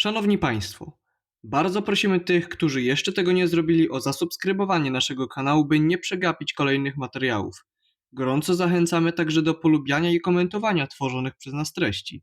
Szanowni Państwo, bardzo prosimy tych, którzy jeszcze tego nie zrobili, o zasubskrybowanie naszego kanału, by nie przegapić kolejnych materiałów. Gorąco zachęcamy także do polubiania i komentowania tworzonych przez nas treści.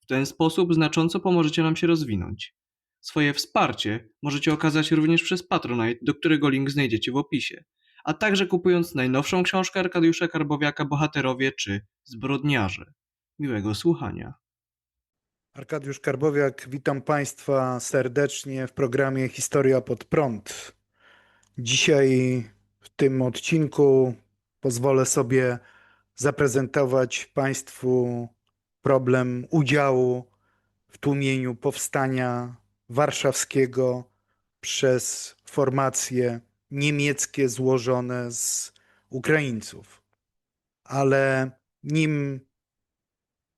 W ten sposób znacząco pomożecie nam się rozwinąć. Swoje wsparcie możecie okazać również przez Patronite, do którego link znajdziecie w opisie, a także kupując najnowszą książkę Arkadiusza Karbowiaka Bohaterowie czy Zbrodniarze. Miłego słuchania. Arkadiusz Karbowiak, witam Państwa serdecznie w programie Historia pod prąd. Dzisiaj w tym odcinku pozwolę sobie zaprezentować Państwu problem udziału w tłumieniu powstania warszawskiego przez formacje niemieckie złożone z Ukraińców. Ale nim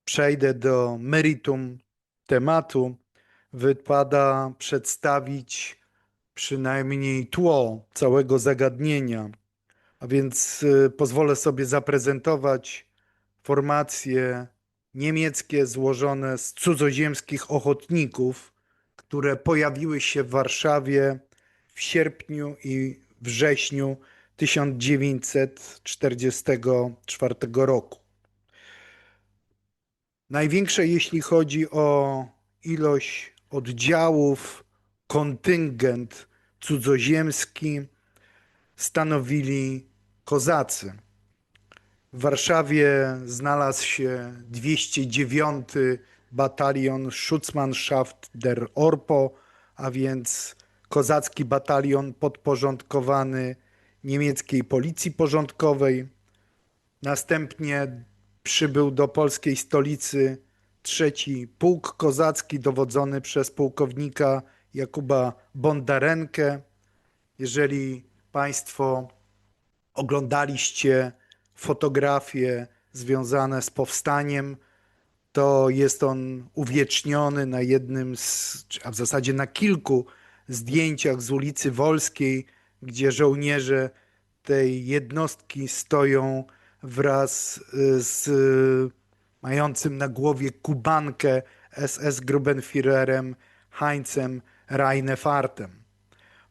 przejdę do meritum tematu, wypada przedstawić przynajmniej tło całego zagadnienia. A więc y, pozwolę sobie zaprezentować formacje niemieckie złożone z cudzoziemskich ochotników, które pojawiły się w Warszawie w sierpniu i wrześniu 1944 roku. Największe, jeśli chodzi o ilość oddziałów, kontyngent cudzoziemski stanowili kozacy. W Warszawie znalazł się 209 batalion Schutzmannschaft der Orpo, a więc kozacki batalion podporządkowany niemieckiej policji porządkowej. Następnie przybył do polskiej stolicy trzeci pułk kozacki dowodzony przez pułkownika Jakuba Bondarenkę. Jeżeli Państwo oglądaliście fotografie związane z powstaniem, to jest on uwieczniony na jednym z, a w zasadzie na kilku zdjęciach z ulicy Wolskiej, gdzie żołnierze tej jednostki stoją wraz y, z mającym na głowie kubankę SS Grubenführerem Heinzem Reinefartem.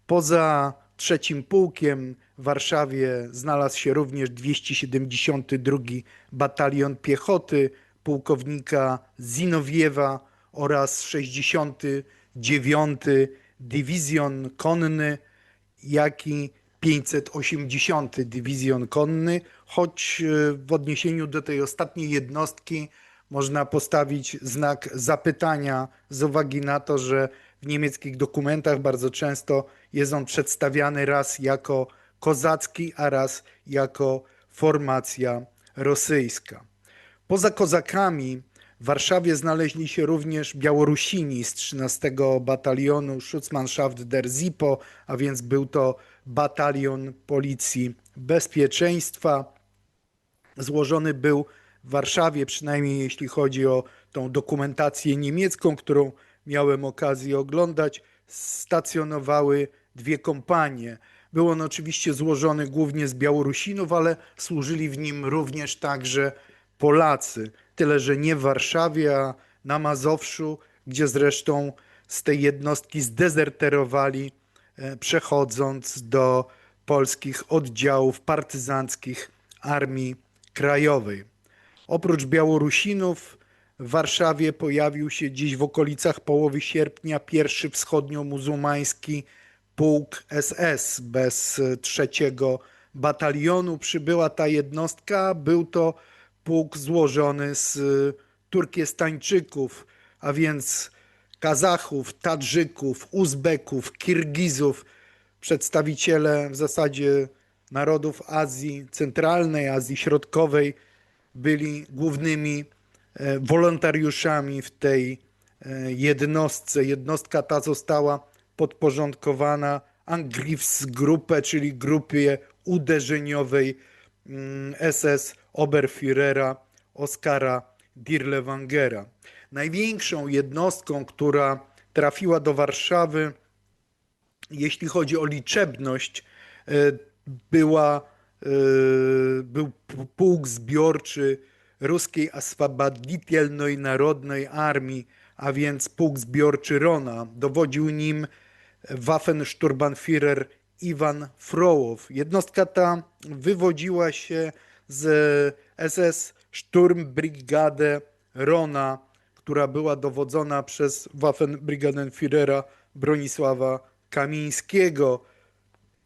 Poza trzecim pułkiem w Warszawie znalazł się również 272 Batalion Piechoty pułkownika Zinowiewa oraz 69 Dywizjon Konny, jak i 580 Dywizjon Konny, choć e, w odniesieniu do tej ostatniej jednostki można postawić znak zapytania z uwagi na to, że w niemieckich dokumentach bardzo często jest on przedstawiany raz jako kozacki, a raz jako formacja rosyjska. Poza kozakami w Warszawie znaleźli się również Białorusini z 13 batalionu Schutzmannschaft der Zipo, a więc był to batalion policji bezpieczeństwa. Złożony był w Warszawie, przynajmniej jeśli chodzi o tą dokumentację niemiecką, którą miałem okazję oglądać, stacjonowały dwie kompanie. Był on oczywiście złożony głównie z Białorusinów, ale służyli w nim również także Polacy. Tyle, że nie w Warszawie, a na Mazowszu, gdzie zresztą z tej jednostki zdezerterowali, przechodząc do polskich oddziałów partyzanckich Armii Krajowej. Oprócz Białorusinów w Warszawie pojawił się dziś w okolicach połowy sierpnia pierwszy wschodnio-muzułmański pułk SS bez trzeciego batalionu. Przybyła ta jednostka, był to pułk złożony z Turkiestańczyków, a więc Kazachów, Tadżyków, Uzbeków, Kirgizów, przedstawiciele w zasadzie narodów Azji Centralnej, Azji Środkowej byli głównymi e, wolontariuszami w tej e, jednostce. Jednostka ta została podporządkowana Angriffsgruppe, czyli grupie uderzeniowej SS mm, Oberführera Oskara Dirlewangera największą jednostką, która trafiła do Warszawy, jeśli chodzi o liczebność, e, była, e, był pułk zbiorczy Ruskiej Aswabadlitelnej Narodnej Armii, a więc pułk zbiorczy Rona. Dowodził nim Waffensturmbannführer Iwan Frołow. Jednostka ta wywodziła się z SS Sturmbrigade Rona która była dowodzona przez Waffenbrigadenführera Bronisława Kamińskiego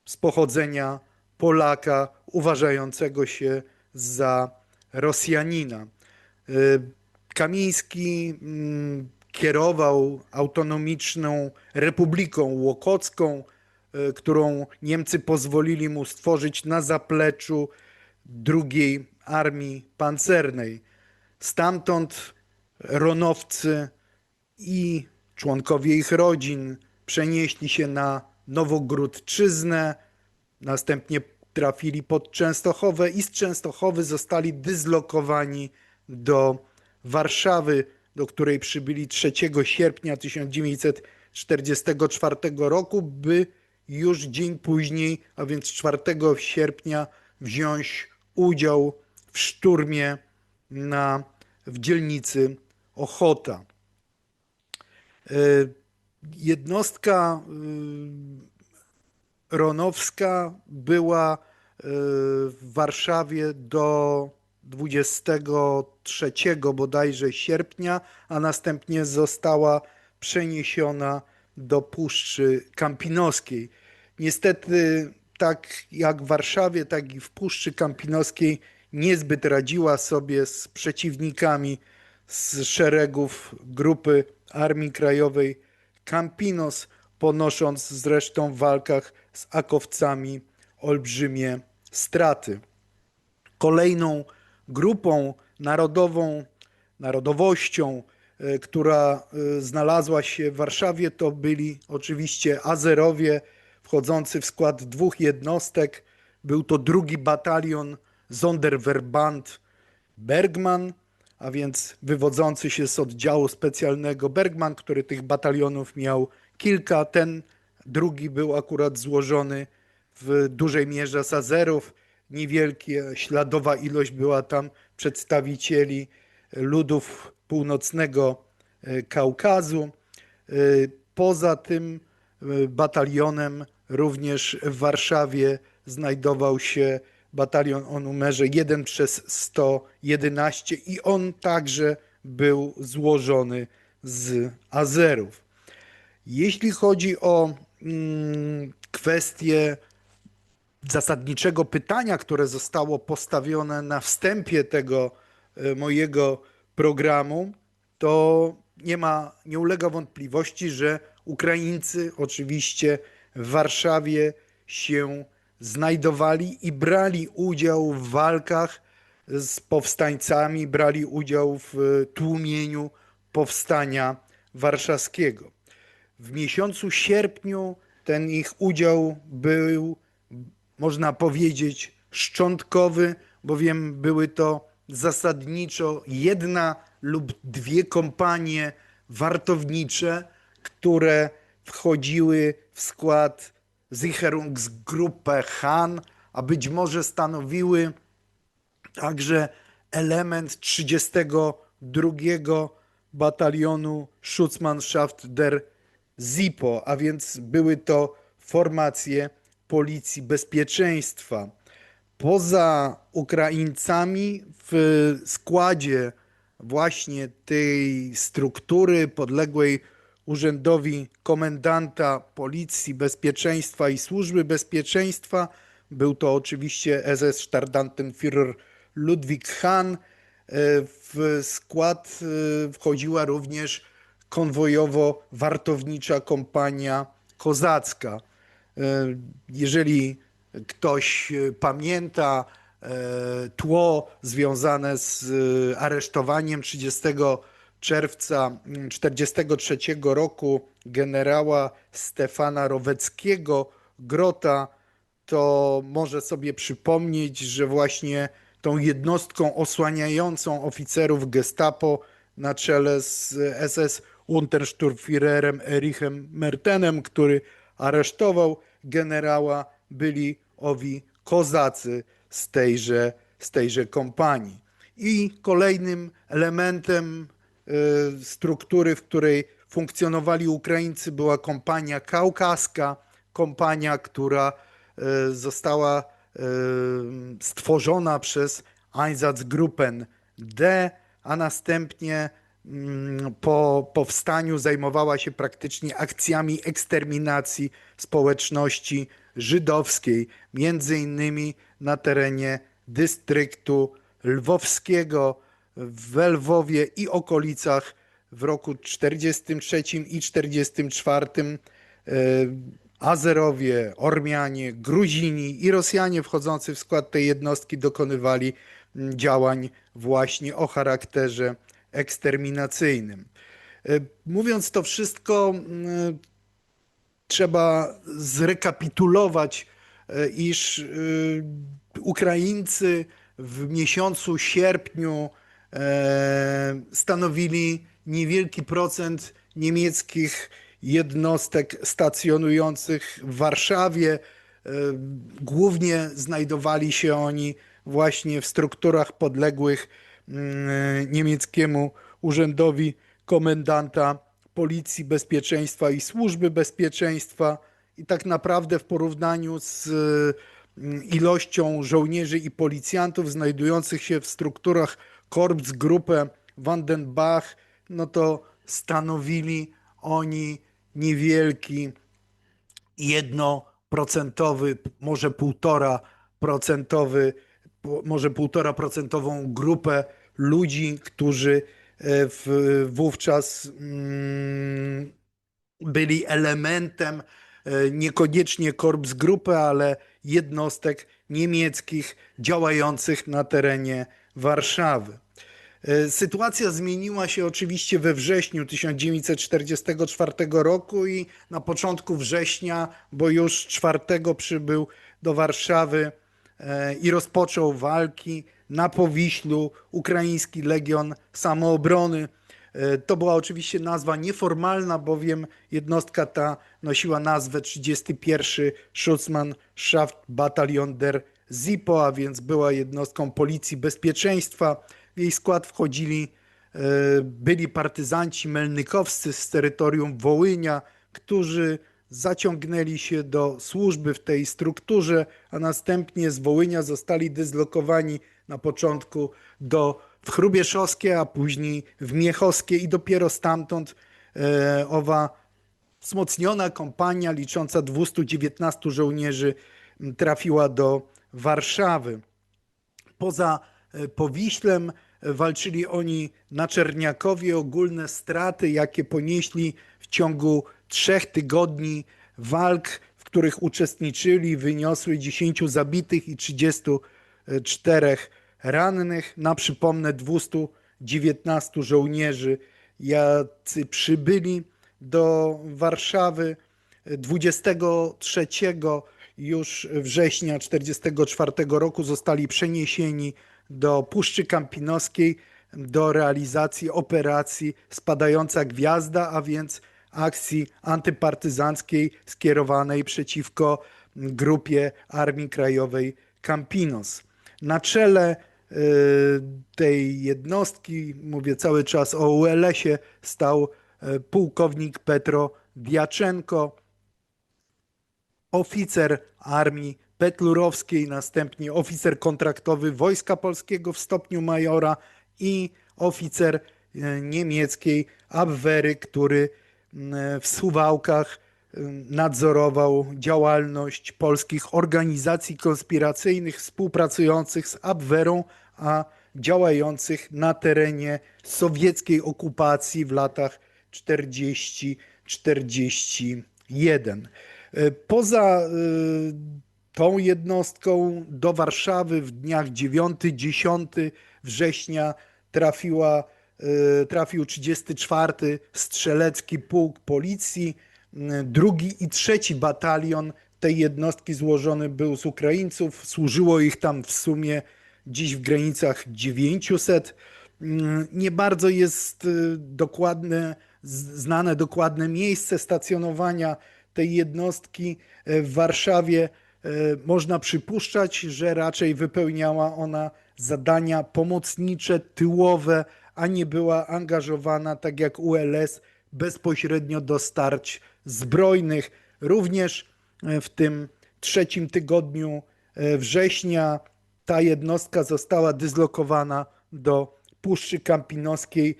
z pochodzenia Polaka uważającego się za Rosjanina. Y, Kamiński mm, kierował autonomiczną Republiką Łokocką, y, którą Niemcy pozwolili mu stworzyć na zapleczu II Armii Pancernej. Stamtąd Ronowcy i członkowie ich rodzin przenieśli się na Nowogródczyznę, następnie trafili pod Częstochowę i z Częstochowy zostali dyslokowani do Warszawy, do której przybyli 3 sierpnia 1944 roku, by już dzień później, a więc 4 sierpnia, wziąć udział w szturmie na, w dzielnicy Ochota. Y, Jednostka y, Ronowska była y, w Warszawie do 23 bodajże sierpnia, a następnie została przeniesiona do Puszczy Kampinoskiej. Niestety, tak jak w Warszawie, tak i w Puszczy Kampinoskiej niezbyt radziła sobie z przeciwnikami z szeregów grupy Armii Krajowej Campinos, ponosząc zresztą w walkach z akowcami olbrzymie straty. Kolejną grupą narodową, narodowością, e, która e, znalazła się w Warszawie, to byli oczywiście Azerowie, wchodzący w skład dwóch jednostek. Był to drugi batalion Sonderverband Bergman, a więc wywodzący się z oddziału specjalnego Bergman, który tych batalionów miał kilka. Ten drugi był akurat złożony w dużej mierze z Azerów. Niewielkie, śladowa ilość była tam przedstawicieli ludów północnego e, Kaukazu. E, Poza tym e, batalionem również w Warszawie znajdował się batalion o numerze 1 przez 111 i on także był złożony z Azerów. Jeśli chodzi o mm, kwestię zasadniczego pytania, które zostało postawione na wstępie tego e, mojego programu, to nie ma, nie ulega wątpliwości, że Ukraińcy oczywiście w Warszawie się znajdowali i brali udział w walkach z powstańcami, brali udział w e, tłumieniu powstania warszawskiego. W miesiącu sierpniu ten ich udział był, można powiedzieć, szczątkowy, bowiem były to zasadniczo jedna lub dwie kompanie wartownicze, które wchodziły w skład Sicherungsgruppe Han, a być może stanowiły także element 32 batalionu Schutzmannschaft der ZIPO, a więc były to formacje policji bezpieczeństwa. Poza Ukraińcami w składzie właśnie tej struktury podległej urzędowi komendanta Policji Bezpieczeństwa i Służby Bezpieczeństwa był to oczywiście SS Stardantenführer Ludwig Hahn. E, W skład e, wchodziła również konwojowo-wartownicza kompania kozacka. E, Jeżeli ktoś pamięta tło związane z aresztowaniem 30 czerwca 1943 roku generała Stefana Roweckiego Grota, to może sobie przypomnieć, że właśnie tą jednostką osłaniającą oficerów Gestapo na czele z SS Untersturmführerem Erichem Mertenem, który aresztował generała, byli owi kozacy z tejże, z tejże kompanii. I kolejnym elementem struktury, w której funkcjonowali Ukraińcy, była kompania kaukaska, kompania, która y, została y, stworzona przez Einsatzgruppen D, a następnie mm, po powstaniu zajmowała się praktycznie akcjami eksterminacji społeczności żydowskiej, między innymi na terenie dystryktu lwowskiego w Lwowie i okolicach w roku 43 i 44 e, Azerowie, Ormianie, Gruzini i Rosjanie wchodzący w skład tej jednostki dokonywali działań właśnie o charakterze eksterminacyjnym. E, Mówiąc to wszystko, trzeba zrekapitulować, e, iż Ukraińcy w miesiącu sierpniu stanowili niewielki procent niemieckich jednostek stacjonujących w Warszawie. E, Głównie znajdowali się oni właśnie w strukturach podległych mm, niemieckiemu urzędowi komendanta Policji Bezpieczeństwa i Służby Bezpieczeństwa. I tak naprawdę w porównaniu z mm, ilością żołnierzy i policjantów znajdujących się w strukturach Korps Grupę Vandenbach, no to stanowili oni niewielki jednoprocentowy, może półtora procentowy, może półtora procentową grupę ludzi, którzy e, w, wówczas mm, byli elementem e, niekoniecznie korps grupy, ale jednostek niemieckich działających na terenie Warszawy. E, Sytuacja zmieniła się oczywiście we wrześniu 1944 roku i na początku września, bo już 4 przybył do Warszawy e, i rozpoczął walki na Powiślu Ukraiński Legion Samoobrony. E, To była oczywiście nazwa nieformalna, bowiem jednostka ta nosiła nazwę 31 Schutzmannschaft Bataillon der ZIPO, a więc była jednostką Policji Bezpieczeństwa. W jej skład wchodzili e, byli partyzanci melnykowscy z terytorium Wołynia, którzy zaciągnęli się do służby w tej strukturze, a następnie z Wołynia zostali dyslokowani na początku do w Chrubieszowskie, a później w Miechowskie i dopiero stamtąd e, owa wzmocniona kompania licząca 219 żołnierzy trafiła do Warszawy. Poza e, Powiślem e, walczyli oni na Czerniakowie. Ogólne straty, jakie ponieśli w ciągu trzech tygodni walk, w których uczestniczyli, wyniosły 10 zabitych i 34 rannych. Na przypomnę 219 żołnierzy, jacy przybyli do Warszawy 23 już września 1944 roku zostali przeniesieni do Puszczy Kampinoskiej do realizacji operacji Spadająca Gwiazda, a więc akcji antypartyzanckiej skierowanej przeciwko grupie Armii Krajowej Campinos. Na czele y, tej jednostki, mówię cały czas o ULS-ie, stał y, pułkownik Petro Diaczenko, oficer armii petlurowskiej, następnie oficer kontraktowy Wojska Polskiego w stopniu majora i oficer e, niemieckiej Abwehry, który m, w Suwałkach m, nadzorował działalność polskich organizacji konspiracyjnych współpracujących z Abwehrą, a działających na terenie sowieckiej okupacji w latach 40-41. E, Poza y, tą jednostką do Warszawy w dniach 9-10 września trafiła, y, trafił 34 Strzelecki Pułk Policji. Drugi i trzeci batalion tej jednostki złożony był z Ukraińców. Służyło ich tam w sumie dziś w granicach 900. Mm, Nie bardzo jest dokładne, znane dokładne miejsce stacjonowania tej jednostki e, w Warszawie. E, Można przypuszczać, że raczej wypełniała ona zadania pomocnicze, tyłowe, a nie była angażowana, tak jak ULS, bezpośrednio do starć zbrojnych. Również e, w tym trzecim tygodniu września ta jednostka została dyslokowana do Puszczy Kampinoskiej,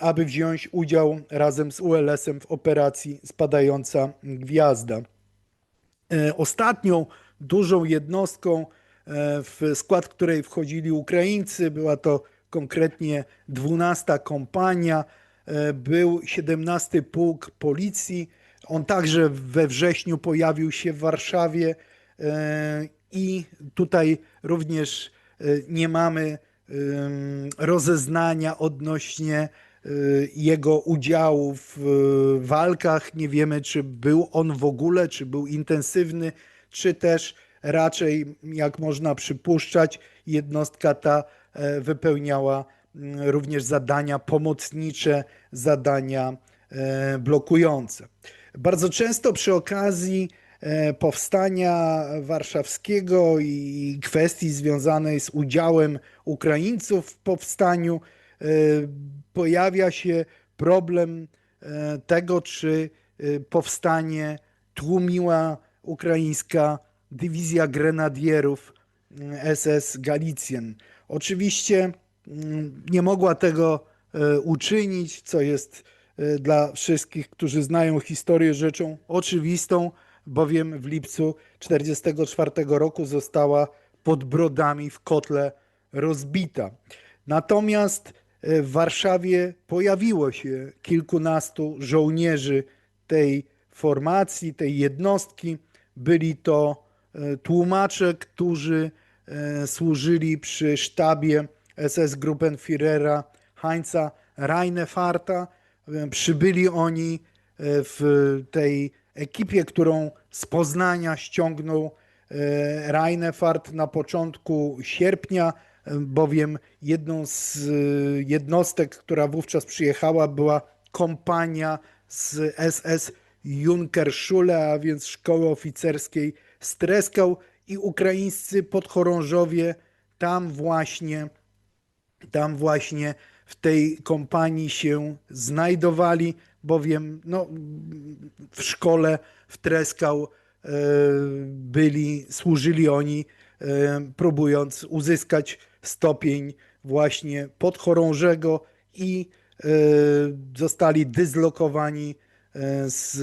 aby wziąć udział razem z ULS-em w operacji Spadająca Gwiazda. E, Ostatnią dużą jednostką, e, w skład której wchodzili Ukraińcy, była to konkretnie 12 kompania, e, był 17 Pułk Policji. On także we wrześniu pojawił się w Warszawie i tutaj również nie mamy rozeznania odnośnie jego udziału w e, walkach. Nie wiemy, czy był on w ogóle, czy był intensywny, czy też raczej, jak można przypuszczać, jednostka ta e, wypełniała mm, również zadania pomocnicze, zadania e, blokujące. Bardzo często przy okazji e, powstania warszawskiego i kwestii związanej z udziałem Ukraińców w powstaniu pojawia się problem e, tego, czy e, powstanie tłumiła ukraińska dywizja grenadierów SS Galicjen. Oczywiście mm, nie mogła tego e, uczynić, co jest e, dla wszystkich, którzy znają historię rzeczą oczywistą, bowiem w lipcu 1944 roku została pod brodami w kotle rozbita. Natomiast e, w Warszawie pojawiło się kilkunastu żołnierzy tej formacji, tej jednostki. Byli to e, tłumacze, którzy e, służyli przy sztabie SS Gruppenführera Heinza Reinefarta. E, Przybyli oni e, w tej ekipie, którą z Poznania ściągnął e, Reinefart na początku sierpnia, e, bowiem jedną z e, jednostek, która wówczas przyjechała, była kompania z SS Junkerschule, a więc szkoły oficerskiej Streskał i ukraińscy podchorążowie tam właśnie tam właśnie w tej kompanii się znajdowali, bowiem no, w szkole w Treskał e, byli, służyli oni, e, próbując uzyskać stopień właśnie podchorążego i e, zostali dyslokowani e, z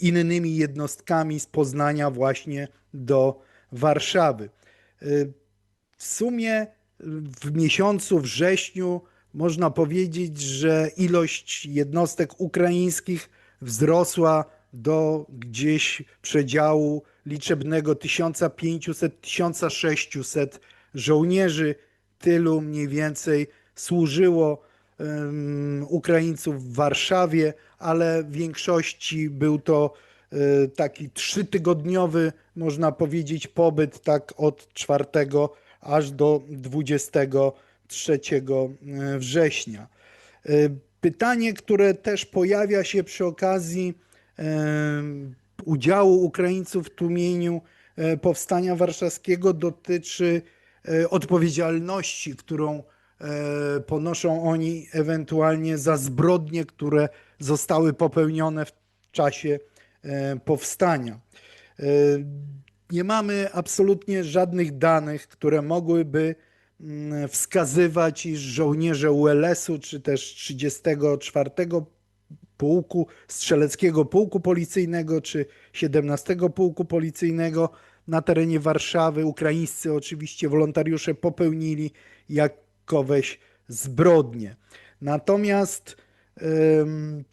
innymi jednostkami z Poznania właśnie do Warszawy. E, w sumie w miesiącu wrześniu można powiedzieć, że ilość jednostek ukraińskich wzrosła do gdzieś przedziału liczebnego 1500-1600 żołnierzy. Tylu mniej więcej służyło em, Ukraińców w Warszawie, ale w większości był to e, taki trzytygodniowy, można powiedzieć, pobyt, tak od 4 aż do 23 września. E, Pytanie, które też pojawia się przy okazji e, udziału Ukraińców w tłumieniu e, powstania warszawskiego, dotyczy e, odpowiedzialności, którą e, ponoszą oni ewentualnie za zbrodnie, które zostały popełnione w czasie e, powstania. E, Nie mamy absolutnie żadnych danych, które mogłyby mm, wskazywać, iż żołnierze ULS-u czy też 34 Pułku Strzeleckiego Pułku Policyjnego czy 17 Pułku Policyjnego na terenie Warszawy, ukraińscy oczywiście wolontariusze popełnili jakoweś zbrodnie. Natomiast em,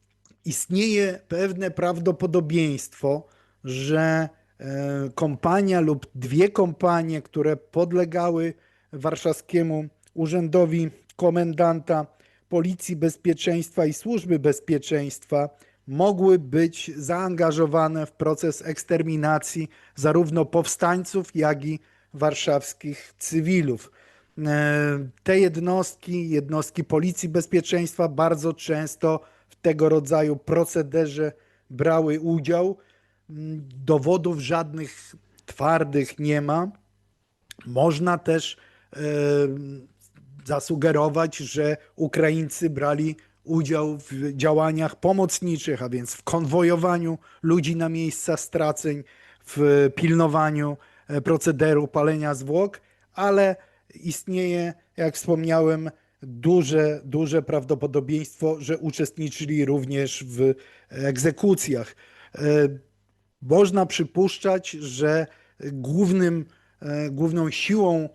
istnieje pewne prawdopodobieństwo, że e, kompania lub dwie kompanie, które podlegały warszawskiemu urzędowi komendanta Policji Bezpieczeństwa i Służby Bezpieczeństwa, mogły być zaangażowane w proces eksterminacji zarówno powstańców, jak i warszawskich cywilów. E, Te jednostki, jednostki Policji Bezpieczeństwa bardzo często w tego rodzaju procederze brały udział. Mm, Dowodów żadnych twardych nie ma. Można też e, zasugerować, że Ukraińcy brali udział w działaniach pomocniczych, a więc w konwojowaniu ludzi na miejsca straceń, w pilnowaniu e, procederu palenia zwłok, ale istnieje, jak wspomniałem, duże, duże prawdopodobieństwo, że uczestniczyli również w egzekucjach. E, Można przypuszczać, że głównym, e, główną siłą,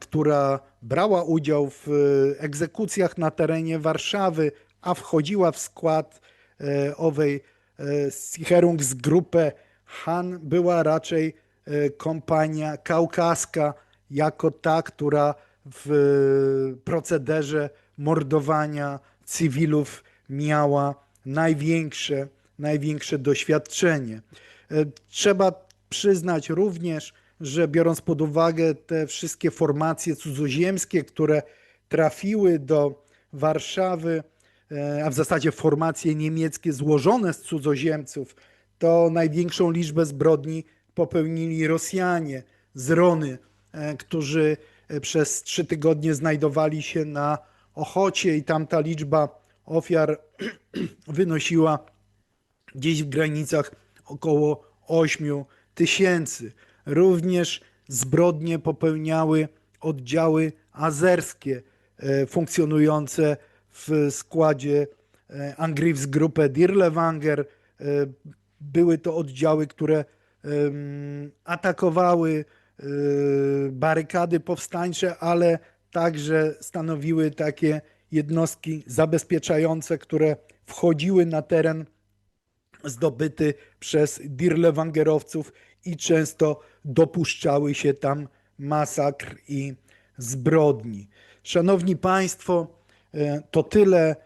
która brała udział w e, egzekucjach na terenie Warszawy, a wchodziła w skład e, owej e, Sicherungsgruppe Han, była raczej e, kompania kaukaska, jako ta, która w e, procederze mordowania cywilów miała największe, największe doświadczenie. E, Trzeba przyznać również, że biorąc pod uwagę te wszystkie formacje cudzoziemskie, które trafiły do Warszawy, e, a w zasadzie formacje niemieckie złożone z cudzoziemców, to największą liczbę zbrodni popełnili Rosjanie z Rony, e, którzy e, przez trzy tygodnie znajdowali się na Ochocie i tam ta liczba ofiar wynosiła gdzieś w granicach około 8 tysięcy. Również zbrodnie popełniały oddziały azerskie e, funkcjonujące w składzie e, Angriffsgruppe Dirlewanger. E, Były to oddziały, które atakowały barykady powstańcze, ale także stanowiły takie jednostki zabezpieczające, które wchodziły na teren zdobyty przez dirlewangerowców i często dopuszczały się tam masakr i zbrodni. Szanowni Państwo, e, to tyle e,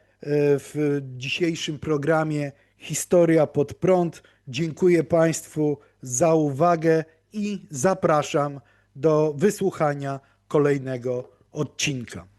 w dzisiejszym programie Historia pod prąd. Dziękuję Państwu za uwagę i zapraszam do wysłuchania kolejnego odcinka.